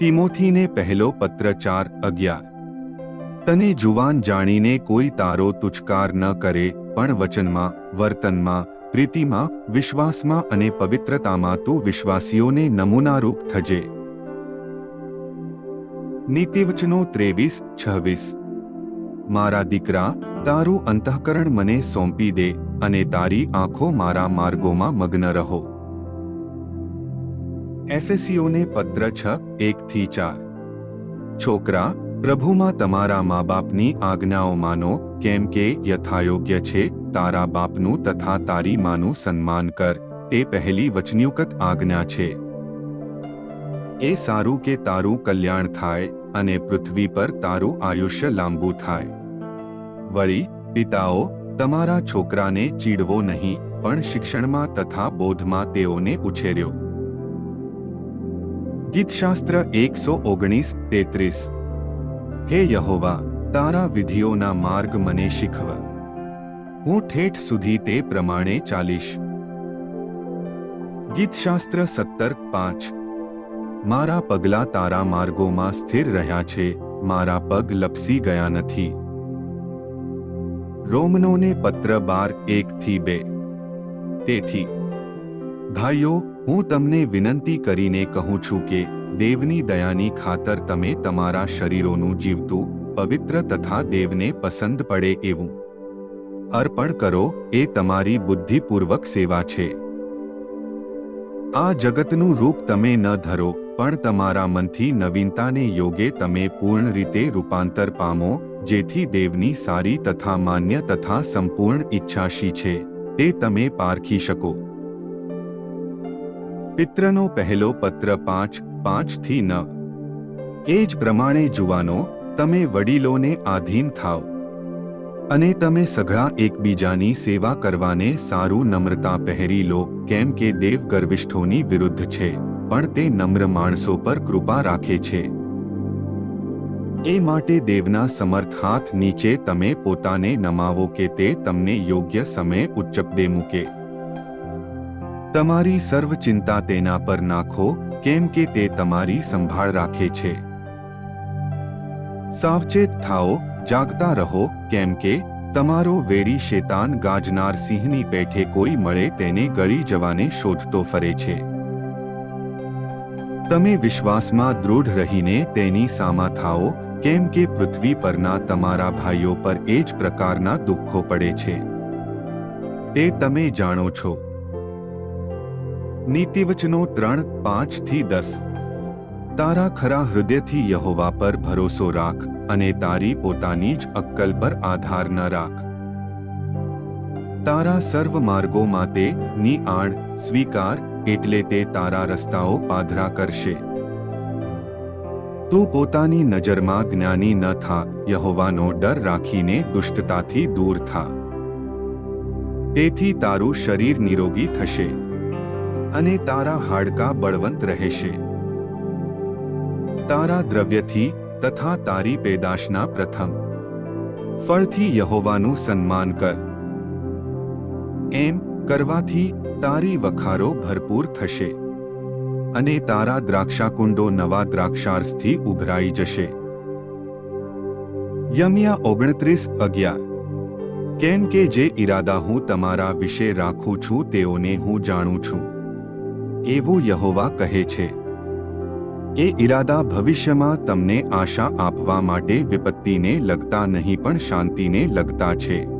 તિમોથીને પહેલો પત્ર ચાર અગિયાર. તને જુવાન જાણીને કોઈ તારો તુચકાર ન કરે, પણ વચનમાં, વર્તનમાં, પ્રીતિમાં, વિશ્વાસમાં અને પવિત્રતામાં તું વિશ્વાસીઓને નમૂનારૂપ થજે. નીતિવચનો ત્રેવીસ, છવ્વીસ. મારા દીકરા, તારું અંતઃકરણ મને સોંપી દે અને તારી આંખો મારા માર્ગોમાં મગ્ન રહો. એફએસીઓને પત્ર છ એકથી ચાર. છોકરા, પ્રભુમાં તમારા મા બાપની આજ્ઞાઓ માનો, કેમ કે યથાયોગ્ય છે, તારા બાપનું તથા તારી માનું સન્માન કર, તે પહેલી વચન્યુક્ત આજ્ઞા છે. એ સારું કે તારું કલ્યાણ થાય, અને પૃથ્વી પર તારું આયુષ્ય લાંબુ થાય. વળી, પિતાઓ, તમારા છોકરાને ચીડવો નહીં, પણ શિક્ષણમાં તથા બોધમાં તેઓને ઉછેર્યો. ગીતશાસ્ત્ર એકસો ઓગણીસ તેત્રીસ હે યહોવા તારા વિધિઓના માર્ગ મને શીખવ હું ઠેઠ સુધી તે પ્રમાણે ચાલીશ ગીતશાસ્ત્ર સત્તર પાંચ મારા પગલા તારા માર્ગોમાં સ્થિર રહ્યા છે મારા પગ લપસી ગયા નથી રોમનોને પત્ર બાર એકથી બે તેથી ભાઈઓ, હું તમને વિનંતી કરીને કહું છું કે દેવની દયાની ખાતર તમે તમારા શરીરોનું જીવતું, પવિત્ર તથા દેવને પસંદ પડે એવું. અર્પણ કરો, એ તમારી બુદ્ધિપૂર્વક સેવા છે. આ જગતનું રૂપ તમે ન ધરો, પણ તમારા મનથી નવીનતાને યોગે તમે પૂર્ણ રીતે રૂપાંતર પામો, જેથી દેવની સારી તથા માન્ય તથા સંપૂર્ણ ઈચ્છાશી છે, તે તમે પારખી શકો. પિત્રનો પહેલો પત્ર પાંચ પાંચથી ન એ જ પ્રમાણે જુવાનો તમે વડીલોને આધીન થાવ અને તમે સઘળા એકબીજાની સેવા કરવાને સારું નમ્રતા પહેરી લો કેમ કે દેવ ગર્વિષ્ઠોની વિરુદ્ધ છે પણ તે નમ્ર માણસો પર કૃપા રાખે છે એ માટે દેવના સમર્થ હાથ નીચે તમે પોતાને નમાવો કે તે તમને યોગ્ય સમયે ઉચ્ચપદે મૂકે તમારી સર્વ ચિંતા તેના પર નાખો, કેમ કે તે તમારી સંભાળ રાખે છે. સાવચેત થાઓ, જાગતા રહો, કેમ કે તમારો વેરી શેતાન ગાજનાર સિંહની પેઠે કોઈ મળે તેને ગળી જવાને શોધતો ફરે છે. તમે વિશ્વાસમાં દૃઢ રહીને તેની સામા થાઓ, કેમ કે પૃથ્વી પરના તમારા ભાઈઓ પર એ જ પ્રકારના દુઃખો પડે છે. તે તમે જાણો છો. નીતિવચનો ત્રણ પાંચથી દસ. તારા ખરા હૃદયથી યહોવા પર ભરોસો રાખ અને તારી પોતાની જ અક્કલ પર આધાર ન રાખ. તારા સર્વ માર્ગોમાં તે ની આણ સ્વીકાર એટલે તે તારા રસ્તાઓ પાધરા કરશે. તું પોતાની નજરમાં જ્ઞાની ન થા, યહોવાનો ડર રાખીને દુષ્ટતાથી દૂર થા. તેથી તારું શરીર નિરોગી થશે. અને તારા હાડકાં બળવંત રહેશે. તારા દ્રવ્યથી તથા તારી પેદાશના પ્રથમ. ફળથી યહોવાનું સન્માન કર. એમ કરવાથી તારી વખારો ભરપૂર થશે. અને તારા દ્રાક્ષાકુંડો નવા દ્રાક્ષાર્સથી ઉભરાઈ જશે. યમિયા ઓગણત્રીસ અગિયાર. કેમ કે જે ઈરાદા હું તમારા વિશે રાખું છું તેઓને હું જાણું છું. એવું યહોવા કહે છે એ ઈરાદા ભવિષ્યમાં તમને આશા આપવા માટે વિપત્તિને લગતા નહીં પણ શાંતિને લગતા છે.